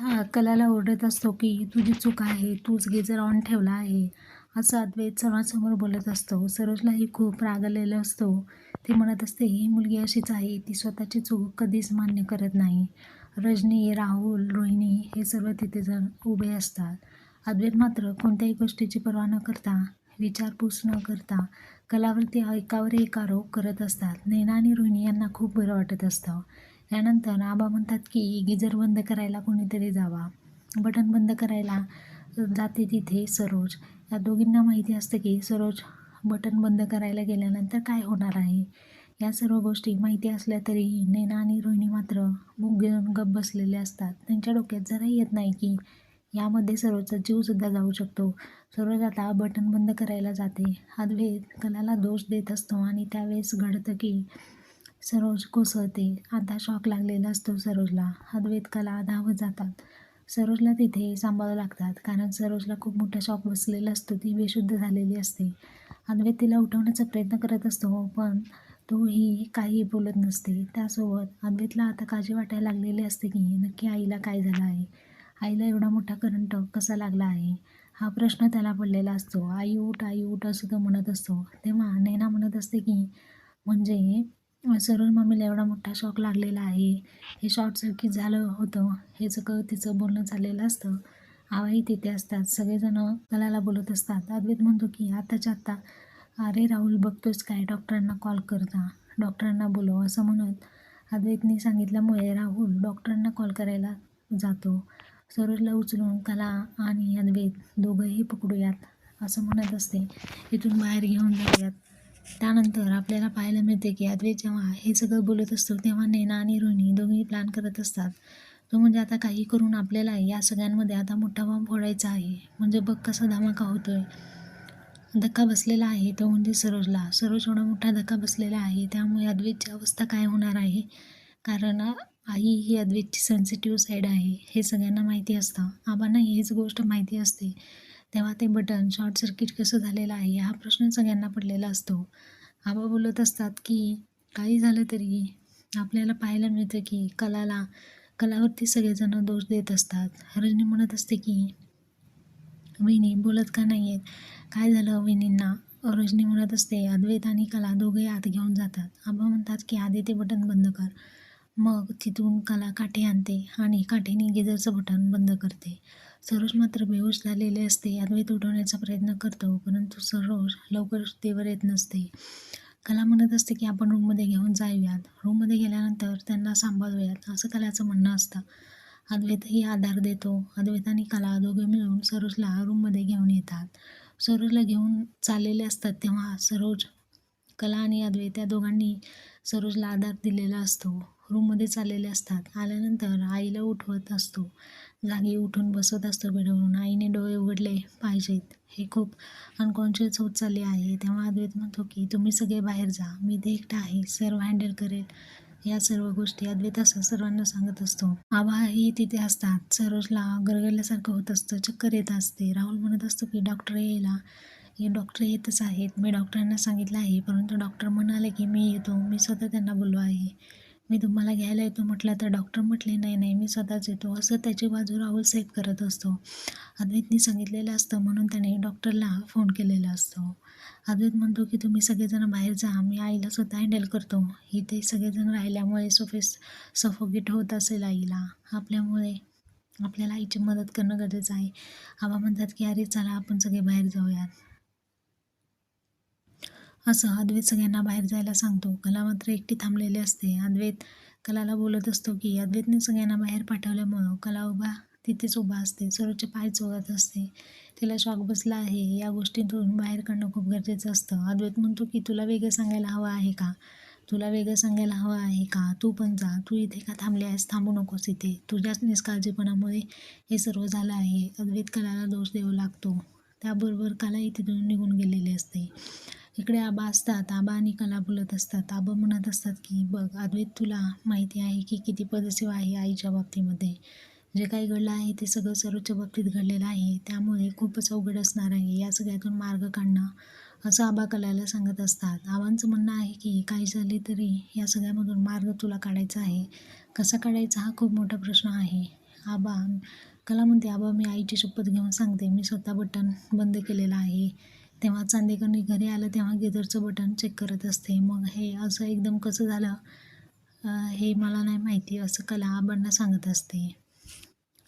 हा कलाला ओरडत असतो की तुझी चूक आहे तूच गेजर ऑन ठेवला आहे असं अद्वैत सर्वांसमोर बोलत असतो. सरोजलाही खूप राग असतो. ते म्हणत असते ही मुलगी अशीच आहे ती स्वतःची चूक कधीच मान्य करत नाही. रजनी राहुल रोहिणी हे सर्व तिथे जण उभे असतात. अद्वैत मात्र कोणत्याही गोष्टीची पर्वा न करता विचारपूस न करता कलावरती एकावर एक आरोप करत असतात. नैना आणि रोहिणी यांना खूप बरं वाटत असतं. यानंतर आबा म्हणतात की गिजर बंद करायला कोणीतरी जावा. बटन बंद करायला जाते तिथे सरोज. या दोघींना माहिती असतं की सरोज बटन बंद करायला गेल्यानंतर काय होणार आहे? या सर्व गोष्टी माहिती असल्या तरीही नैना आणि रोहिणी मात्र मुग घेऊन गप्प बसलेले असतात. त्यांच्या डोक्यात जराही येत नाही की यामध्ये सरोजचा जीवसुद्धा जाऊ शकतो. सरोज आता बटन बंद करायला जाते. हा अद्वैत कलाला दोष देत असतो आणि त्यावेळेस घडतं की सरोज कोसळते. आता शॉक लागलेला असतो सरोजला. अद्वैत कला धावत जातात. सरोजला तिथे सांभाळावं लागतात. कारण सरोजला खूप मोठा शॉक बसलेला असतो. ती बेशुद्ध झालेली असते. अद्वैत तिला उठवण्याचा प्रयत्न करत असतो पण तोही काही बोलत नसते. त्यासोबत अद्वैतला आता काळजी वाटायला लागलेली असते की नक्की आईला काय झालं आहे? आईला एवढा मोठा करंट कसा लागला आहे? हा प्रश्न त्याला पडलेला असतो. आई उठ आई उठ असं तो म्हणत असतो. तेव्हा नैना म्हणत असते की म्हणजे सरोज मम्मीला एवढा मोठा शॉक लागलेला आहे. हे शॉर्ट सर्किट झालं होतं. हे सगळं तिचं बोलणं चाललेलं असतं. आवाही तिथे असतात. सगळेजण कलाला बोलत असतात. अद्वैत म्हणतो की आत्ताच्या आत्ता अरे राहुल बघतोच काय? डॉक्टरांना कॉल करता. डॉक्टरांना बोलव. असं म्हणत अद्वैतने सांगितल्यामुळे राहुल डॉक्टरांना कॉल करायला जातो. सरोजला उचलून कला आणि अद्वैत दोघंही पकडूयात असं म्हणत असते. इथून बाहेर घेऊन जाऊयात. त्यानंतर आपल्याला पाहायला मिळते की अद्वैत जेव्हा हे सगळं बोलत असतो तेव्हा नैना आणि रोहिणी दोघेही प्लॅन करत असतात. तो म्हणजे आता काही करून आपल्याला या सगळ्यांमध्ये आता मोठा बॉम्ब फोडायचा आहे. म्हणजे बघ कसा धमाका होतोय. धक्का बसलेला आहे तो म्हणजे सरोजला. सरोज एवढा मोठा धक्का बसलेला आहे त्यामुळे अद्वैतची अवस्था काय होणार आहे? कारण आई ही अद्वैतची सेन्सिटिव्ह साईड आहे हे सगळ्यांना माहिती असतं. आबांना हीच गोष्ट माहिती असते. तेव्हा ते बटन शॉर्ट सर्किट कसं झालेलं आहे हा प्रश्न सगळ्यांना पडलेला असतो. आबा बोलत असतात की काही झालं तरी आपल्याला पाहायला मिळतं की कलाला कलावरती सगळेजण दोष देत असतात. रजनी म्हणत असते की वहिनी बोलत का नाही आहेत काय झालं वहिनींना? रजनी म्हणत असते अद्वैत आणि कला दोघे आत घेऊन जातात. आबा म्हणतात की आधी ते बटन बंद कर. मग तिथून कला काठी आणते आणि काठीने गिजरचं बटन बंद करते. सरोज मात्र बेहोश झालेले असते अद्वैत उठवण्याचा प्रयत्न करतो परंतु सरोज लवकर तेवर येत नसते. कला म्हणत असते की आपण रूममध्ये घेऊन जाऊयात. रूममध्ये गेल्यानंतर त्यांना सांभाळूयात असं कलाचं म्हणणं असतं. अद्वैतही आधार देतो. अद्वैत आणि कला दोघे मिळून सरोजला रूममध्ये घेऊन येतात. सरोजला घेऊन चाललेले असतात तेव्हा सरोज कला आणि अद्वैत या दोघांनी सरोजला आधार दिलेला असतो. रूममध्ये चाललेले असतात. आल्यानंतर आईला उठवत असतो. जागी उठून बसत असतो बेडवरून. आईने डोळे उघडले पाहिजेत. हे खूप अनकॉन्शियस होत चालले आहे. तेव्हा अद्वैत म्हणतो की तुम्ही सगळे बाहेर जा. मी ते एकटा आहे. सर्व हँडल करेल. या सर्व गोष्टी अद्वैत असं सर्वांना सांगत असतो. आबाही तिथे असतात. सरोजला गरगरल्यासारखं होत असतं. चक्कर येत असते. राहुल म्हणत असतो की डॉक्टर यायला. हे डॉक्टर येतच आहेत. मी डॉक्टरांना सांगितलं आहे. परंतु डॉक्टर म्हणाले की मी येतो. मी स्वतः त्यांना बोललो आहे. मी तुम्हाला घ्यायला येतो म्हटलं तर डॉक्टर म्हटले नाही नाही मी स्वतःच येतो. असं त्याची बाजू राहुल सेफ करत असतो. अद्वैतनी सांगितलेलं असतं म्हणून त्याने डॉक्टरला फोन केलेला असतो. अद्वैत म्हणतो की तुम्ही सगळेजण बाहेर जा मी आईला स्वतः हँडल करतो. इथे सगळेजण राहिल्यामुळे सोफेस सफोगेट होत असेल आईला. आपल्यामुळे आपल्याला आईची मदत करणं गरजेचं आहे. आबा म्हणतात की अरे चला आपण सगळे बाहेर जाऊयात. असं अद्वैत सगळ्यांना बाहेर जायला सांगतो. कला मात्र एकटी थांबलेली असते. अद्वैत कलाला बोलत असतो की अद्वैतने सगळ्यांना बाहेर पाठवल्यामुळं कला उभा तिथेच उभा असते. सरोजचे पाय चोगत असते. तिला शॉक बसला आहे. या गोष्टीतून बाहेर काढणं खूप गरजेचं असतं. अद्वैत म्हणतो की तुला वेगळं सांगायला हवं आहे का? तुला वेगळं सांगायला हवं आहे का? तू पण जा. तू इथे का थांबले आहेस? थांबू नकोस इथे. तुझ्याच निष्काळजीपणामुळे हे सर्व झालं आहे. अद्वैत कलाला दोष देऊ लागतो. त्याबरोबर कलाही तिथून निघून गेलेली असते. इकडे आबा असतात आबा आणि कला बोलत असतात. आबा म्हणत असतात की बघ अद्वैत तुला माहिती आहे की किती पदसेव आहे आईच्या बाबतीमध्ये. जे काही घडलं आहे ते सगळं सर्वच्या बाबतीत घडलेलं आहे. त्यामुळे खूपच अवघड असणार आहे. या सगळ्यातून मार्ग काढणं असं आबा कलाला सांगत असतात. आबांचं म्हणणं आहे की काही झाले तरी या सगळ्यामधून मार्ग तुला काढायचा आहे. कसा काढायचा हा खूप मोठा प्रश्न आहे. आबा कला म्हणते आबा मी आईची शपथ घेऊन सांगते. मी स्वतः बटन बंद केलेलं आहे. तेव्हा चांदेकरनी घरी आलं तेव्हा गिझरचं बटन चेक करत असते. मग हे असं एकदम कसं झालं? हे मला नाही माहिती. असं कला आबांना सांगत असते.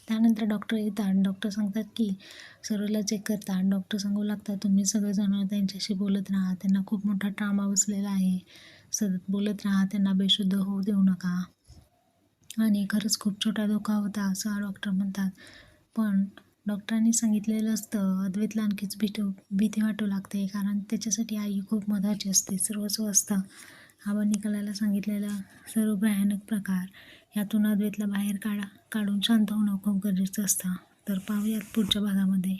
त्यानंतर डॉक्टर येतात. डॉक्टर सांगतात की सरोजला चेक करतात. डॉक्टर सांगू लागतात तुम्ही सगळेजण त्यांच्याशी बोलत राहा. त्यांना खूप मोठा ट्रामा बसलेला आहे. सतत बोलत राहा. त्यांना बेशुद्ध होऊ देऊ नका. आणि खरंच खूप छोटा धोका होता असं डॉक्टर म्हणतात. पण डॉक्टरांनी सांगितलेलं असतं अद्वैतला आणखीच भीती भीती वाटू लागते कारण त्याच्यासाठी आई खूप महत्त्वाची असते सर्वस्व असतं आबांनी निकालायला सांगितलेला सर्व भयानक प्रकार यातून अद्वैतला बाहेर काढा काढून शांत होणं खूप गरजेचं असतं. तर पाहूयात पुढच्या भागामध्ये.